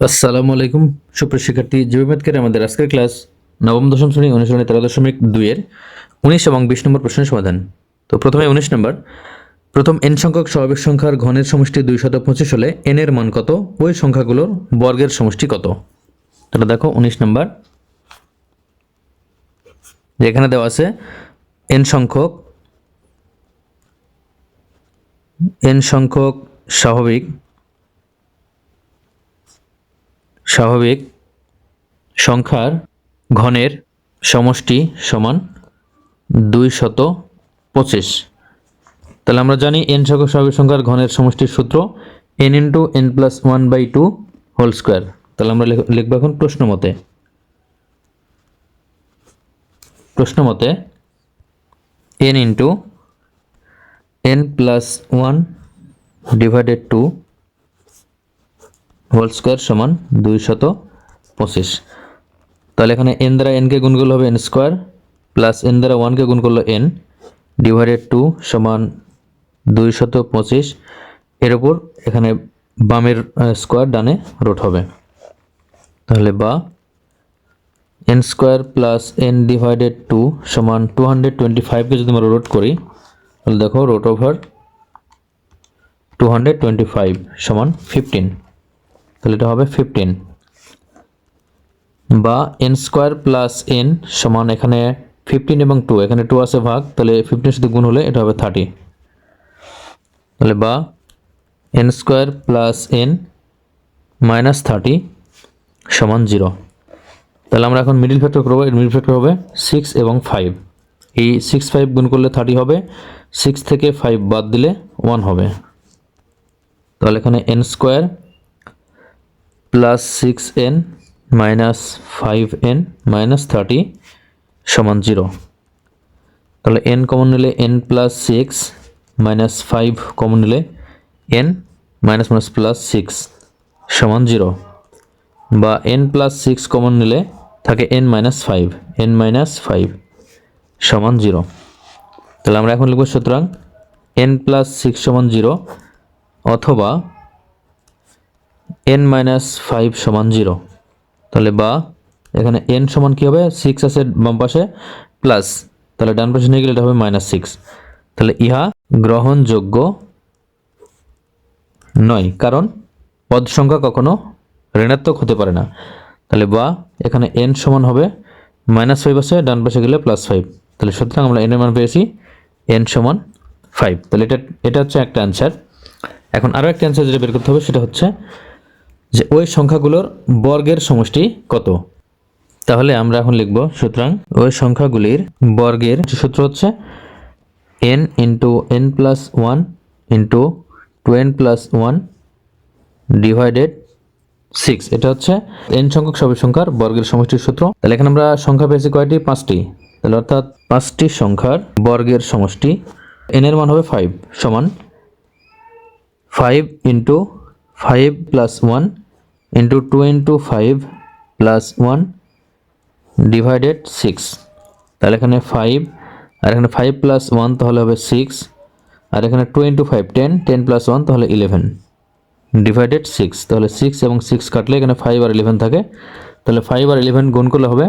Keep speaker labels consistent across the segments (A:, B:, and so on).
A: আসসালামু আলাইকুম। সুপ্রিয় শিক্ষার্থী জীববিজ্ঞানের আমাদের আজকের ক্লাস নবম, দশম শ্রেণি, অনুশীলনী তেরো দশমিক দুইয়ের উনিশ এবং বিশ নম্বর প্রশ্নের সমাধান। তো প্রথমে উনিশ নম্বর। প্রথম এন সংখ্যক স্বাভাবিক সংখ্যার ঘনের সমষ্টি দুই শত পঁচিশ হলে এন এর মান কত? ওই সংখ্যাগুলোর বর্গের সমষ্টি কত? তাহলে দেখো উনিশ নম্বর। যেখানে দেওয়া আছে এন সংখ্যক এন সংখ্যক স্বাভাবিক স্বাভাবিক সংখ্যার ঘনের সমষ্টি সমান দুই শত পঁচিশ। তাহলে আমরা জানি এন সংখ্যক স্বাভাবিক সংখ্যার ঘনের সমষ্টির সূত্র n into n plus one by two whole square তাহলে আমরা লিখ- লিখব এখন প্রশ্ন মতে। প্রশ্ন মতে n into n plus one divided two whole square সমান দুই শত পঁচিশ। তাহলে এখানে এন দ্বারা এনকে গুণ করলে হবে এন স্কোয়ার প্লাস এন দ্বারা ওয়ানকে গুণ করলে এন ডিভাইডেড টু সমান দুই শত পঁচিশ। এর উপর এখানে বামের স্কোয়ার ডানে রোট হবে। তাহলে বা n square plus n divided two সমান টু হান্ড্রেড টোয়েন্টি ফাইভকে যদি আমরা রোট করি, তাহলে দেখো root over two hundred twenty five সমান ফিফটিন তাহলে এটা হবে ফিফটিন বা এন স্কোয়ার প্লাস এন সমান এখানে ফিফটিন এবং টু এখানে টু আছে ভাগ, তাহলে ফিফটিন সাথে গুণ হলে এটা হবে থার্টি তাহলে বা n square plus n minus thirty সমান জিরো তাহলে আমরা এখন মিডিল ফ্যাক্টর করব, এর মিডিল ফ্যাক্টর হবে সিক্স এবং ফাইভ এই সিক্স ফাইভ গুণ করলে থার্টি হবে সিক্স থেকে ফাইভ বাদ দিলে ওয়ান হবে তাহলে এখানে n square plus six n minus five n minus thirty সমান জিরো তাহলে এন কমন নিলে n plus six minus five common নিলে n minus minus plus six সমান জিরো বা এন প্লাস সিক্স কমন নিলে থাকে n minus five n minus five সমান zero তাহলে আমরা এখন লিখব সুতরাং এন প্লাস সিক্স সমান জিরো অথবা এন মাইনাস ফাইভ সমান জিরো তাহলে বা এখানে এন সমান কী হবে? সিক্স আছে বাম পাশে প্লাস তাহলে ডান পাশে নিয়ে গেলে এটা হবে মাইনাস সিক্স তাহলে ইহা গ্রহণযোগ্য নয়, কারণ পদ সংখ্যা কখনো ঋণাত্মক হতে পারে না। তাহলে বা এখানে এন সমান হবে মাইনাস ফাইভ আছে, ডান পাশে গেলে প্লাস ফাইভ তাহলে সুতরাং আমরা এন এর মান পেয়েছি এন সমান ফাইভ তাহলে এটা এটা হচ্ছে একটা অ্যান্সার এখন আরও একটা অ্যান্সার যেটা বের করতে হবে, সেটা হচ্ছে যে ওই সংখ্যাগুলোর বর্গের সমষ্টি কত? তাহলে আমরা এখন লিখব সুতরাং ওই সংখ্যাগুলির বর্গের সূত্র হচ্ছে n into n plus one into two n plus one divided six এটা হচ্ছে এন সংখ্যক স্বাভাবিক সংখ্যার বর্গের সমষ্টির সূত্র। তাহলে এখানে আমরা সংখ্যা পেয়েছি কয়টি? পাঁচটি। তাহলে অর্থাৎ পাঁচটি সংখ্যার বর্গের সমষ্টি এন এর মান হবে ফাইভ সমান five into five plus one into two into five plus one divided six তাহলে এখানে ফাইভ আর এখানে ফাইভ প্লাস ওয়ান তাহলে হবে সিক্স আর এখানে two into five ten ten plus one তাহলে ইলেভেন ডিভাইডেড সিক্স তাহলে সিক্স এবং সিক্স কাটলে এখানে ফাইভ আর ইলেভেন থাকে। তাহলে ফাইভ আর ইলেভেন গুণ করলে হবে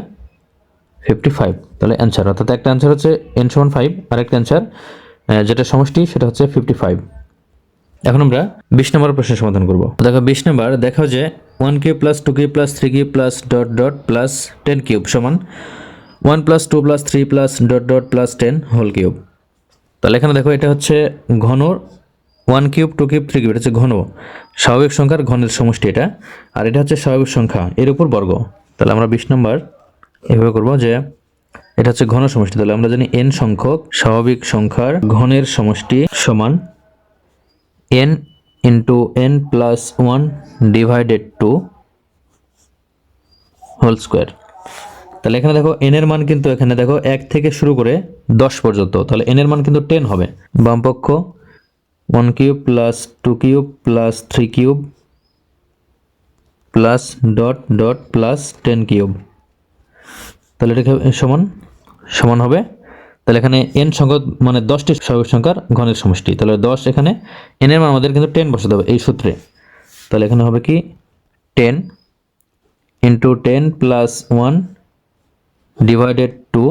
A: ফিফটি ফাইভ তাহলে অ্যান্সার অর্থাৎ একটা অ্যান্সার হচ্ছে এন সমান ফাইভ আর একটা যেটা সমষ্টি, সেটা হচ্ছে ফিফটি ফাইভ এখন আমরা বিশ নম্বর প্রশ্নের সমাধান করব। দেখো বিশ নম্বর দেখাও যে one cube plus two cube plus three cube plus dot dot plus ten cube সমান one plus two plus three plus dot dot plus ten whole cube তাহলে এখানে দেখো এটা হচ্ছে ঘন one cube two cube three cube এটা হচ্ছে ঘন। স্বাভাবিক সংখ্যার ঘনের সমষ্টি এটা, আর এটা হচ্ছে স্বাভাবিক সংখ্যা, এর উপর বর্গ। তাহলে আমরা বিশ নম্বর এভাবে করব যে এটা হচ্ছে ঘন সমষ্টি, তাহলে আমরা জানি এন সংখ্যক স্বাভাবিক সংখ্যার ঘনের সমষ্টি সমান n into n plus 1 divided to whole square তাহলে এখানে দেখো n এর মান কিন্তু এখানে দেখো এক থেকে শুরু করে দশ পর্যন্ত। তাহলে n এর মান কিন্তু টেন হবে। বাম পক্ষ one cube plus two cube plus three cube plus dot dot plus ten cube তাহলে এটা সমান? সমান হবে তাহলে এখানে এন সংখ্যা মানে দশটি স্বাভাবিক সংখ্যার ঘনের সমষ্টি। তাহলে দশ এখানে এন মান আমাদের কিন্তু টেন বসাতে হবে এই সূত্রে। তাহলে এখানে হবে কি? Ten into ten plus one divided two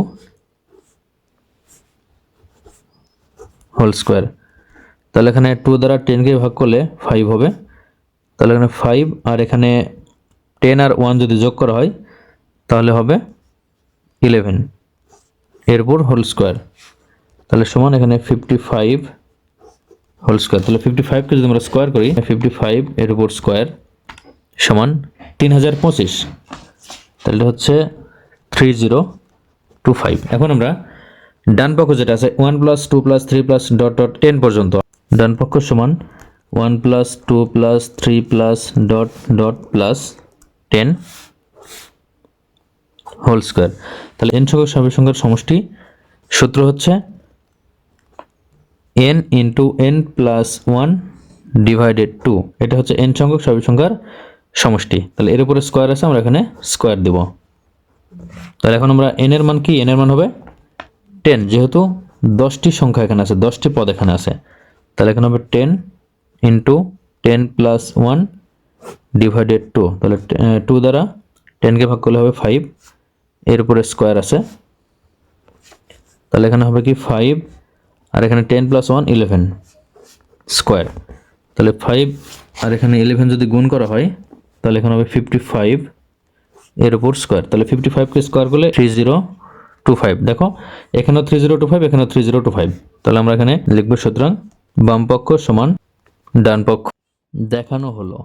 A: whole square তাহলে এখানে টু দ্বারা টেনকে ভাগ করলে ফাইভ হবে। তাহলে এখানে ফাইভ আর এখানে টেন আর ওয়ান যদি যোগ করা হয়, তাহলে হবে ইলেভেন এরপর হোল স্কোয়ার। তাহলে সমান এখানে ফিফটি ফাইভ হোল স্কোয়ার। তাহলে ফিফটি ফাইভকে যদি আমরা স্কোয়ার করি ফিফটি ফাইভ এর উপর স্কোয়ার সমান তিন হাজার পঁচিশ। তাহলে হচ্ছে থ্রি জিরো টু ফাইভ এখন আমরা ডান পক্ষ যেটা আছে one plus two plus three plus dot dot ten পর্যন্ত। ডান পক্ষ সমান one plus two plus three plus dot dot plus ten whole square. তাহলে এন সংখ্যক সর্বের সংখ্যার সমষ্টি সূত্র হচ্ছে n into n plus one divided two এটা হচ্ছে এন সংখ্যক সর্বের সংখ্যার সমষ্টি। তাহলে এর উপরে স্কোয়ার আছে, আমরা এখানে স্কোয়ার দেব। তাহলে এখন আমরা এন এর মান কি? এন এর মান হবে টেন যেহেতু দশটি সংখ্যা এখানে আছে, দশটি পদ এখানে আছে। তাহলে এখানে হবে ten into ten plus one divided two তাহলে টু দ্বারা টেনকে ভাগ করলে হবে ফাইভ এর উপরে স্কোয়ার আছে। তাহলে এখানে হবে কি ফাইভ আর এখানে ten plus one eleven square তাহলে ফাইভ আর এখানে ইলেভেন যদি গুণ করা হয়, তাহলে এখানে হবে ফিফটি ফাইভ এর উপর স্কোয়ার তাহলে ফিফটি ফাইভকে স্কোয়ার করলে থ্রি জিরো টু ফাইভ দেখো, এখানেও থ্রি জিরো টু ফাইভ এখানেও থ্রি জিরো টু ফাইভ তাহলে আমরা এখানে লিখব সুতরাং বাম পক্ষ সমান ডান পক্ষ দেখানো হলো।